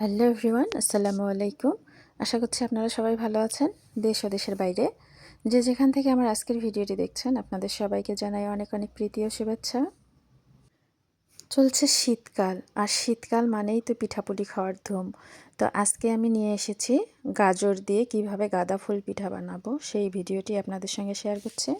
Hello everyone, আসসালামু আলাইকুম। আশা করছি আপনারা সবাই ভালো আছেন, দেশ ও দেশের বাইরে। যে যেখান থেকে আমার আজকের ভিডিওটি দেখছেন, আপনাদের সবাইকে জানাই অনেক অনেক প্রীতি ও শুভেচ্ছা। চলছে শীতকাল, আর শীতকাল মানেই তো পিঠাপুলি খাওয়ার ধুম। তো আজকে আমি নিয়ে এসেছি গাজর দিয়ে কীভাবে গাঁদা ফুল পিঠা বানাবো, সেই ভিডিওটি আপনাদের সঙ্গে শেয়ার করছি।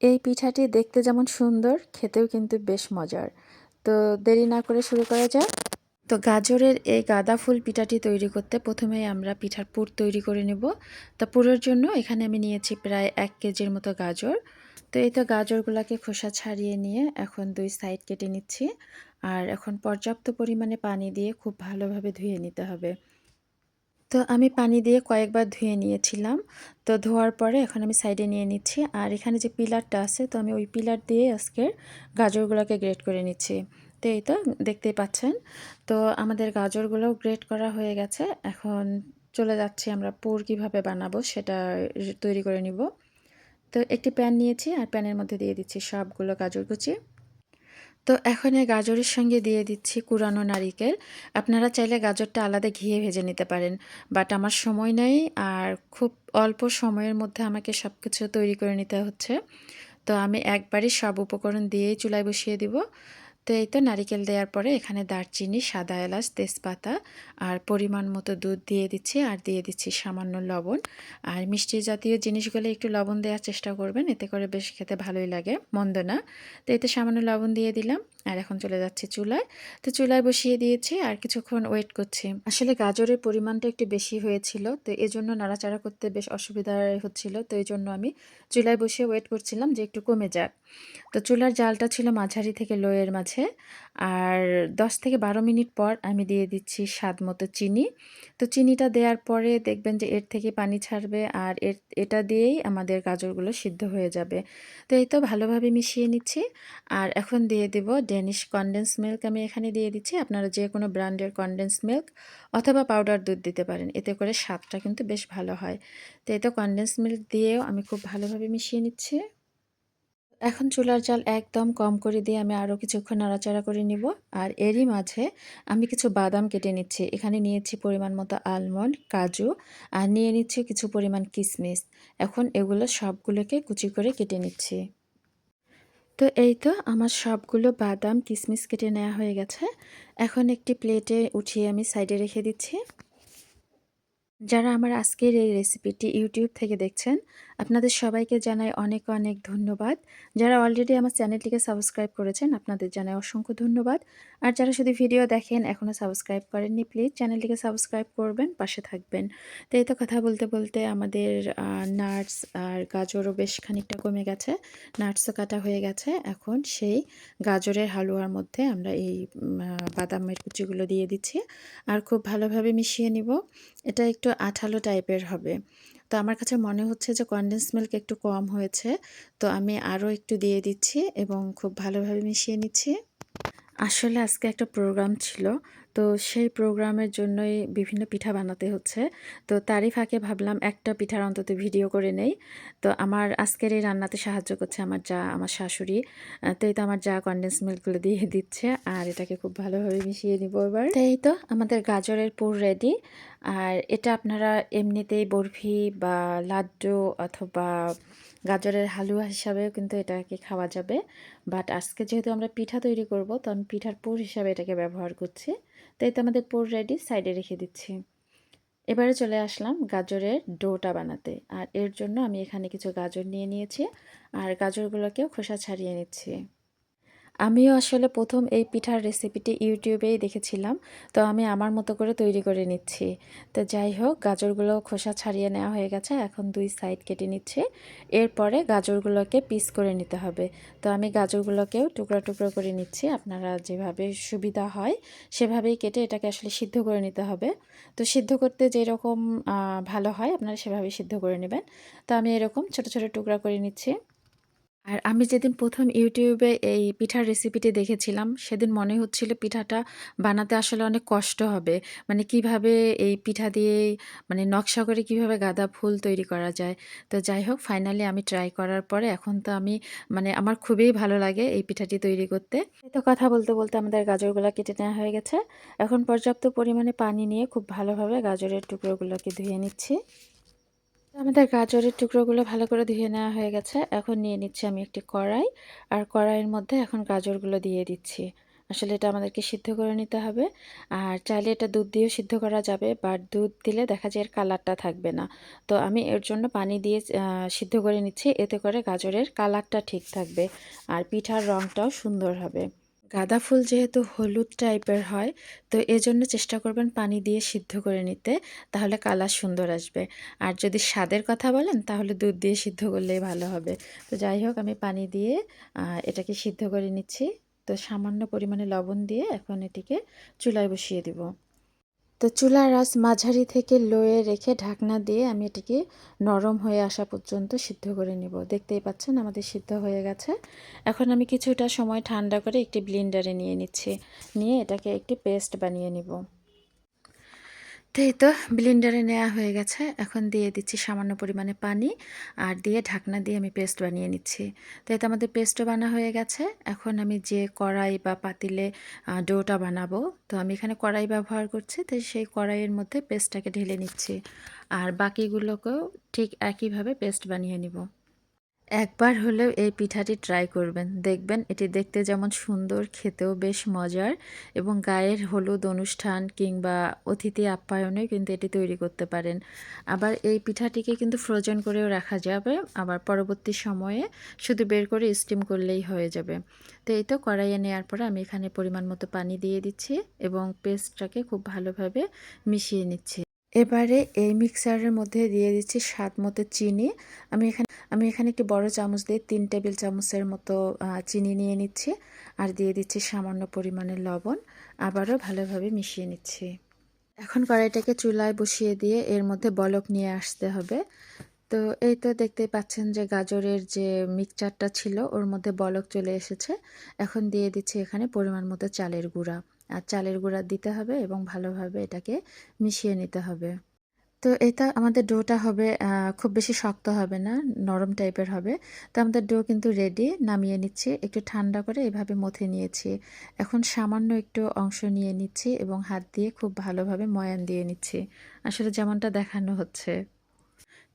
এই পিঠাটি দেখতে যেমন সুন্দর, খেতেও কিন্তু বেশ মজার। তো দেরি না করে শুরু করা যাক। তো গাজরের এই গাঁদা ফুল পিঠাটি তৈরি করতে প্রথমেই আমরা পিঠার পুর তৈরি করে নেব। তা পুরের জন্য এখানে আমি নিয়েছি প্রায় এক কেজির মতো গাজর। তো এই তো গাজরগুলোকে খোসা ছাড়িয়ে নিয়ে এখন দুই সাইড কেটে নিচ্ছি। আর এখন পর্যাপ্ত পরিমাণে পানি দিয়ে খুব ভালোভাবে ধুয়ে নিতে হবে। তো আমি পানি দিয়ে কয়েকবার ধুয়ে নিয়েছিলাম। তো ধোয়ার পরে এখন আমি সাইডে নিয়ে নিচ্ছি। আর এখানে যে পিলারটা আছে, তো আমি ওই পিলার দিয়ে আজকের গাজরগুলোকে গ্রেট করে নিচ্ছি। তো এই তো দেখতেই পাচ্ছেন। তো আমাদের গাজরগুলোও গ্রেট করা হয়ে গেছে। এখন চলে যাচ্ছি আমরা পুর কীভাবে বানাবো সেটা তৈরি করে নিব। তো একটি প্যান নিয়েছি আর প্যানের মধ্যে দিয়ে দিচ্ছি সবগুলো গাজর কুচি। তো এখন এই গাজরের সঙ্গে দিয়ে দিচ্ছি কুরানো নারিকেল। আপনারা চাইলে গাজরটা আলাদা ঘিয়ে ভেজে নিতে পারেন বাট আমার সময় নেই আর খুব অল্প সময়ের মধ্যে আমাকে সব কিছু তৈরি করে নিতে হচ্ছে। তো আমি একবারই সব উপকরণ দিয়েই চুলায় বসিয়ে দিব। তো এই তো নারিকেল দেওয়ার পরে এখানে দারচিনি, সাদা এলাচ, তেজপাতা আর পরিমাণ মতো দুধ দিয়ে দিচ্ছি আর দিয়ে দিচ্ছি সামান্য লবণ। আর মিষ্টি জাতীয় জিনিসগুলো একটু লবণ দেওয়ার চেষ্টা করবেন, এতে করে বেশ খেতে ভালোই লাগে, মন্দ না। তো এতে সামান্য লবণ দিয়ে দিলাম। আর এখন চলে যাচ্ছে চুলায়। তো চুলায় বসিয়ে দিয়েছি আর কিছুক্ষণ ওয়েট করছি। আসলে গাজরের পরিমাণটা একটু বেশি হয়েছিল, তো এই জন্য নাড়াচাড়া করতে বেশ অসুবিধা হচ্ছিল, তো এই জন্য আমি চুলায় বসিয়ে ওয়েট করছিলাম যে একটু কমে যাক। তো চুলার জালটা ছিল মাঝারি থেকে লোয়ের মাঝে, আর দশ থেকে বারো মিনিট পর আমি দিয়ে দিচ্ছি স্বাদ মতো চিনি। তো চিনিটা দেওয়ার পরে দেখবেন যে এর থেকে পানি ছাড়বে আর এর, এটা দিয়েই আমাদের গাজরগুলো সিদ্ধ হয়ে যাবে। তো এই তো ভালোভাবে মিশিয়ে নিচ্ছি, আর এখন দিয়ে দেব ডেনিশ কনডেন্স মিল্ক আমি এখানে দিয়ে দিচ্ছি। আপনারা যে কোনো ব্র্যান্ডের কনডেন্স মিল্ক অথবা পাউডার দুধ দিতে পারেন। এতে করে স্বাদটা কিন্তু বেশ ভালো হয়। তো এতে কনডেন্স মিল্ক দিয়েও আমি খুব ভালোভাবে মিশিয়ে নিচ্ছি। এখন চুলার জাল একদম কম করে দিয়ে আমি আরও কিছুক্ষণ নাড়াচাড়া করে নিব। আর এরই মাঝে আমি কিছু বাদাম কেটে নিচ্ছি। এখানে নিয়েছি পরিমাণ মতো আলমন্ড কাজু আর নিয়ে নিচ্ছি কিছু পরিমাণ কিশমিশ এখন এগুলো সবগুলোকে কুচি করে কেটে নিচ্ছি। তো এই তো আমার সবগুলো বাদাম কিসমিস কেটে নেওয়া হয়ে গেছে। এখন একটি প্লেটে উঠিয়ে আমি সাইডে রেখে দিচ্ছি। যারা আমার আজকের এই রেসিপিটি ইউটিউব থেকে দেখছেন আপনাদের সবাইকে জানাই অনেক অনেক ধন্যবাদ। যারা অলরেডি আমার চ্যানেলটিকে সাবস্ক্রাইব করেছেন, আপনাদের জানাই অসংখ্য ধন্যবাদ। আর যারা শুধু ভিডিও দেখেন এখনও সাবস্ক্রাইব করেননি প্লিজ চ্যানেলটিকে সাবস্ক্রাইব করবেন, পাশে থাকবেন। তো এই তো কথা বলতে বলতে আমাদের নাটস আর গাজরও বেশ খানিকটা কমে গেছে। নাটসও কাটা হয়ে গেছে। এখন সেই গাজরের হালুয়ার মধ্যে আমরা এই বাদামের কুচিগুলো দিয়ে দিচ্ছি। আর খুব ভালোভাবে মিশিয়ে নিব। এটা একটু আঠালো টাইপের হবে। তো আমার কাছে মনে হচ্ছে যে কনডেন্স মিল্ক একটু কম হয়েছে। তো আমি আরও একটু দিয়ে দিচ্ছি এবং খুব ভালোভাবে মিশিয়ে নিচ্ছি। আসলে আজকে একটা প্রোগ্রাম ছিল। তো সেই প্রোগ্রামের জন্যই বিভিন্ন পিঠা বানাতে হচ্ছে। তো তারই ফাঁকে ভাবলাম একটা পিঠার অন্তত ভিডিও করে নেই। তো আমার আজকের এই রান্নাতে সাহায্য করছে আমার যা, আমার শাশুড়ি। তো এই তো আমার যা কন্ডেন্স মিল্কগুলো দিয়ে দিচ্ছে। আর এটাকে খুব ভালোভাবে মিশিয়ে নিব এবার। তো এই তো আমাদের গাজরের পুর রেডি আর এটা আপনারা এমনিতেই বরফি বা লাড্ডু অথবা গাজরের হালুয়া হিসাবেও কিন্তু এটাকে খাওয়া যাবে। বাট আজকে যেহেতু আমরা পিঠা তৈরি করব, তো আমি পিঠার পুর হিসাবে এটাকে ব্যবহার করছি। তাই তো আমাদের পুর রেডি সাইডে রেখে দিচ্ছি। এবারে চলে আসলাম গাজরের ডোটা বানাতে। আর এর জন্য আমি এখানে কিছু গাজর নিয়ে নিয়েছি। আর গাজরগুলোকেও খোসা ছাড়িয়ে নিচ্ছি। আমিও আসলে প্রথম এই পিঠার রেসিপিটি ইউটিউবেই দেখেছিলাম, তো আমি আমার মতো করে তৈরি করে নিচ্ছি। তো যাই হোক, গাজরগুলো খোসা ছাড়িয়ে নেওয়া হয়ে গেছে, এখন দুই সাইড কেটে নিচ্ছে। এরপরে গাজরগুলোকে পিস করে নিতে হবে। তো আমি গাজরগুলোকেও টুকরো টুকরো করে নিচ্ছি, আপনারা যেভাবে সুবিধা হয় সেভাবেই কেটে এটাকে আসলে সিদ্ধ করে নিতে হবে। তো সিদ্ধ করতে যেরকম ভালো হয়, আপনারা সেভাবেই সিদ্ধ করে নেবেন। তো আমি এরকম ছোট ছোট টুকরা করে নিচ্ছি। আর আমি যেদিন প্রথম ইউটিউবে এই পিঠার রেসিপিটি দেখেছিলাম, সেদিন মনে হচ্ছিল পিঠাটা বানাতে আসলে অনেক কষ্ট হবে। মানে কীভাবে এই পিঠা দিয়ে মানে নকশা করে কীভাবে গাঁদা ফুল তৈরি করা যায়। তো যাই হোক ফাইনালি আমি ট্রাই করার পরে এখন তো আমি মানে আমার খুবই ভালো লাগে এই পিঠাটি তৈরি করতে। তো কথা বলতে, বলতে আমাদের গাজরগুলো কেটে নেওয়া হয়ে গেছে। এখন পর্যাপ্ত পরিমাণে পানি নিয়ে খুব ভালোভাবে গাজরের টুকরোগুলোকে ধুয়ে নিচ্ছি। আমাদের গাজরের টুকরোগুলো ভালো করে ধুয়ে নেওয়া হয়ে গেছে। এখন নিয়ে নিচ্ছি আমি একটি কড়াই। আর কড়াইয়ের মধ্যে এখন গাজরগুলো দিয়ে দিচ্ছি। আসলে এটা আমাদেরকে সিদ্ধ করে নিতে হবে। আর চাইলে এটা দুধ দিয়েও সিদ্ধ করা যাবে বাট দুধ দিলে দেখা যায় এর কালারটা থাকবে না। তো আমি এর জন্য পানি দিয়ে সিদ্ধ করে নিচ্ছি। এতে করে গাজরের কালারটা ঠিক থাকবে। আর পিঠার রঙটাও সুন্দর হবে। গাঁদা ফুল যেহেতু হলুদ টাইপের হয়, তো এজন্য চেষ্টা করবেন পানি দিয়ে সিদ্ধ করে নিতে, তাহলে কালার সুন্দর আসবে। আর যদি স্বাদের কথা বলেন, তাহলে দুধ দিয়ে সিদ্ধ করলেই ভালো হবে। তো যাই হোক, আমি পানি দিয়ে এটাকে সিদ্ধ করে নিচ্ছি। তো সামান্য পরিমাণে লবণ দিয়ে এখন এটিকে চুলায় বসিয়ে দিব। তো চুলার আঁচ মাঝারি থেকে লোয়ে রেখে ঢাকনা দিয়ে আমি এটিকে নরম হয়ে আসা পর্যন্ত সিদ্ধ করে নিব। দেখতেই পাচ্ছেন আমাদের সিদ্ধ হয়ে গেছে। এখন আমি কিছুটা সময় ঠান্ডা করে একটি ব্লিন্ডারে নিয়ে নিচ্ছি। নিয়ে এটাকে একটি পেস্ট বানিয়ে নিব। তো এই তো ব্লিন্ডারে নেওয়া হয়ে গেছে। এখন দিয়ে দিচ্ছি সামান্য পরিমাণে পানি আর দিয়ে ঢাকনা দিয়ে আমি পেস্ট বানিয়ে নিচ্ছি। তো এতে আমাদের পেস্টও বানা হয়ে গেছে। এখন আমি যে কড়াই বা পাতিলে ডোটা বানাবো, তো আমি এখানে কড়াই ব্যবহার করছি, তো সেই কড়াইয়ের মধ্যে পেস্টটাকে ঢেলে নিচ্ছি। আর বাকিগুলোকেও ঠিক একইভাবে পেস্ট বানিয়ে নিব। একবার হলেও এই পিঠাটি ট্রাই করবেন। দেখবেন এটি দেখতে যেমন সুন্দর, খেতেও বেশ মজার এবং গায়ের হলুদ অনুষ্ঠান কিংবা অতিথি আপ্যায়নে কিন্তু এটি তৈরি করতে পারেন। আবার এই পিঠাটিকে কিন্তু ফ্রোজেন করেও রাখা যাবে। আবার পরবর্তী সময়ে শুধু বের করে স্টিম করলেই হয়ে যাবে। তো এই তো কড়াইয়ে নেওয়ার পরে আমি এখানে পরিমাণ মতো পানি দিয়ে দিচ্ছি এবং পেস্টটাকে খুব ভালোভাবে মিশিয়ে নিচ্ছি। এবারে এই মিক্সারের মধ্যে দিয়ে দিচ্ছি স্বাদ মতো চিনি। আমি এখানে আমি এখানে একটি বড় চামচ দিয়ে তিন টেবিল চামচের মতো চিনি নিয়ে নিচ্ছি আর দিয়ে দিচ্ছি সামান্য পরিমাণের লবণ। আবারও ভালোভাবে মিশিয়ে নিচ্ছি। এখন কড়াইটাকে চুলায় বসিয়ে দিয়ে এর মধ্যে বলক নিয়ে আসতে হবে। তো এই তো দেখতেই পাচ্ছেন যে গাজরের যে মিক্সচারটা ছিল, ওর মধ্যে বলক চলে এসেছে। এখন দিয়ে দিচ্ছি এখানে পরিমাণ মতো চালের গুঁড়া। আর চালের গুঁড়া দিতে হবে এবং ভালোভাবে এটাকে মিশিয়ে নিতে হবে। তো এটা আমাদের ডোটা হবে খুব বেশি শক্ত হবে না, নরম টাইপের হবে। তো আমাদের ডো কিন্তু রেডি নামিয়ে নিচ্ছি। একটু ঠান্ডা করে এভাবে মথে নিয়েছি। এখন সামান্য একটু অংশ নিয়ে নিচ্ছি এবং হাত দিয়ে খুব ভালোভাবে ময়ান দিয়ে নিচ্ছি। আসলে যেমনটা দেখানো হচ্ছে।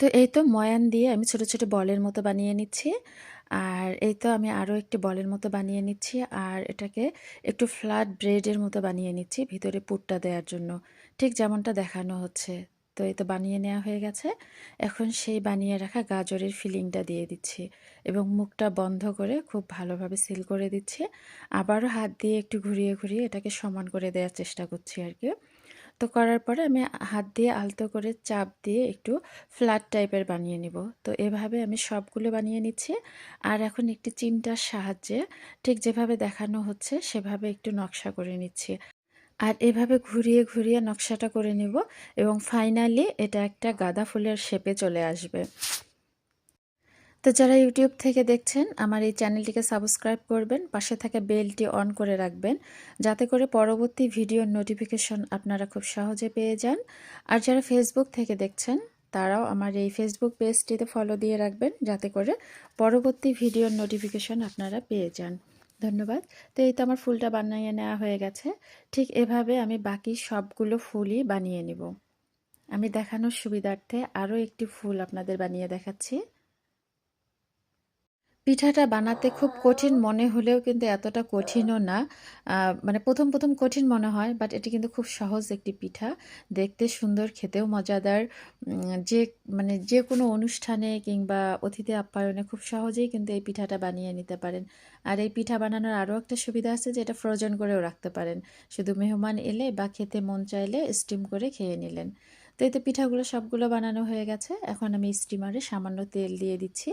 তো এই তো ময়ান দিয়ে আমি ছোট ছোট বলের মতো বানিয়ে নিচ্ছি। আর এই তো আমি আরও একটি বলের মতো বানিয়ে নিচ্ছি, আর এটাকে একটু ফ্ল্যাট ব্রেডের মতো বানিয়ে নিচ্ছি ভিতরে পুরটা দেওয়ার জন্য। ঠিক যেমনটা দেখানো হচ্ছে। তো এই তো বানিয়ে নেওয়া হয়ে গেছে। এখন সেই বানিয়ে রাখা গাজরের ফিলিংটা দিয়ে দিচ্ছি এবং মুখটা বন্ধ করে খুব ভালোভাবে সিল করে দিচ্ছি। আবারও হাত দিয়ে একটু ঘুরিয়ে ঘুরিয়ে এটাকে সমান করে দেওয়ার চেষ্টা করছি আর কি। তো করার পরে আমি হাত দিয়ে আলতো করে চাপ দিয়ে একটু ফ্ল্যাট টাইপের বানিয়ে নিব। তো এভাবে আমি সবগুলো বানিয়ে নিচ্ছি। আর এখন একটি চিমটার সাহায্যে ঠিক যেভাবে দেখানো হচ্ছে সেভাবে একটু নকশা করে নিচ্ছি। আর এভাবে ঘুরিয়ে ঘুরিয়ে নকশাটা করে নিব এবং ফাইনালি এটা একটা গাঁদা ফুলের শেপে চলে আসবে। তো যারা ইউটিউব থেকে দেখছেন, আমার এই চ্যানেলটিকে সাবস্ক্রাইব করবেন, পাশে থাকা বেলটি অন করে রাখবেন, যাতে করে পরবর্তী ভিডিওর নোটিফিকেশন আপনারা খুব সহজে পেয়ে যান। আর যারা ফেসবুক থেকে দেখছেন, তারাও আমার এই ফেসবুক পেজটিতে ফলো দিয়ে রাখবেন, যাতে করে পরবর্তী ভিডিওর নোটিফিকেশন আপনারা পেয়ে যান। ধন্যবাদ। তো এই তো আমার ফুলটা বানিয়ে নেওয়া হয়ে গেছে। ঠিক এভাবে আমি বাকি সবগুলো ফুলই বানিয়ে নিব। আমি দেখানোর সুবিধার্থে আরও একটি ফুল আপনাদের বানিয়ে দেখাচ্ছি। পিঠাটা বানাতে খুব কঠিন মনে হলেও কিন্তু এতটা কঠিনও না। মানে প্রথম প্রথম কঠিন মনে হয় বাট এটি কিন্তু খুব সহজ একটি পিঠা। দেখতে সুন্দর, খেতেও মজাদার। যে মানে যে কোনো অনুষ্ঠানে কিংবা অতিথি আপ্যায়নে খুব সহজেই কিন্তু এই পিঠাটা বানিয়ে নিতে পারেন। আর এই পিঠা বানানোর আরও একটা সুবিধা আছে যে এটা ফ্রোজেন করেও রাখতে পারেন। শুধু মেহমান এলে বা খেতে মন চাইলে স্টিম করে খেয়ে নিলেন। তো এতে পিঠাগুলো সবগুলো বানানো হয়ে গেছে। এখন আমি স্টিমারে সামান্য তেল দিয়ে দিচ্ছি।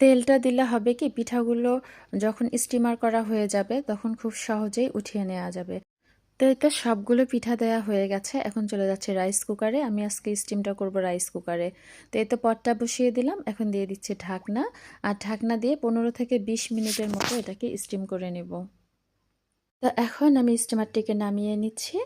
তেলটা দিলে হবে কি? পিঠাগুলো যখন স্টিমার করা হয়ে যাবে, তখন খুব সহজেই উঠিয়ে নেওয়া যাবে। তো এই তো সবগুলো পিঠা দেয়া হয়ে গেছে। এখন চলে যাচ্ছে রাইস কুকারে আমি আজকে স্টিমটা করব রাইস কুকারে তো এতে পটটা বসিয়ে দিলাম। এখন দিয়ে দিচ্ছে ঢাকনা। আর ঢাকনা দিয়ে পনেরো থেকে বিশ মিনিটের মতো এটাকে স্টিম করে নেব। তো এখন আমি স্টিমারটিকে নামিয়ে নিচ্ছি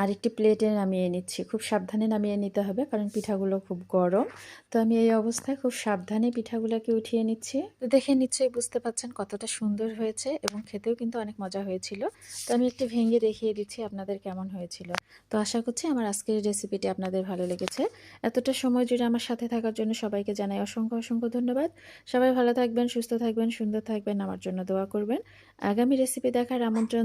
আর একটি প্লেটে নামিয়ে নিচ্ছি। খুব সাবধানে নামিয়ে নিতে হবে কারণ পিঠাগুলো খুব গরম। তো আমি এই অবস্থায় খুব সাবধানে পিঠাগুলোকে উঠিয়ে নিচ্ছি। তো দেখে নিশ্চয়ই বুঝতে পাচ্ছেন কতটা সুন্দর হয়েছে এবং খেতেও কিন্তু অনেক মজা হয়েছিল। তো আমি একটু ভেঙে দেখিয়ে দিচ্ছি আপনাদের কেমন হয়েছিল। তো আশা করছি আমার আজকের রেসিপিটি আপনাদের ভালো লেগেছে। এতটা সময় জুড়ে আমার সাথে থাকার জন্য সবাইকে জানাই অসংখ্য অসংখ্য ধন্যবাদ। সবাই ভালো থাকবেন, সুস্থ থাকবেন, সুন্দর থাকবেন, আমার জন্য দোয়া করবেন। আগামী রেসিপি দেখার আমন্ত্রণ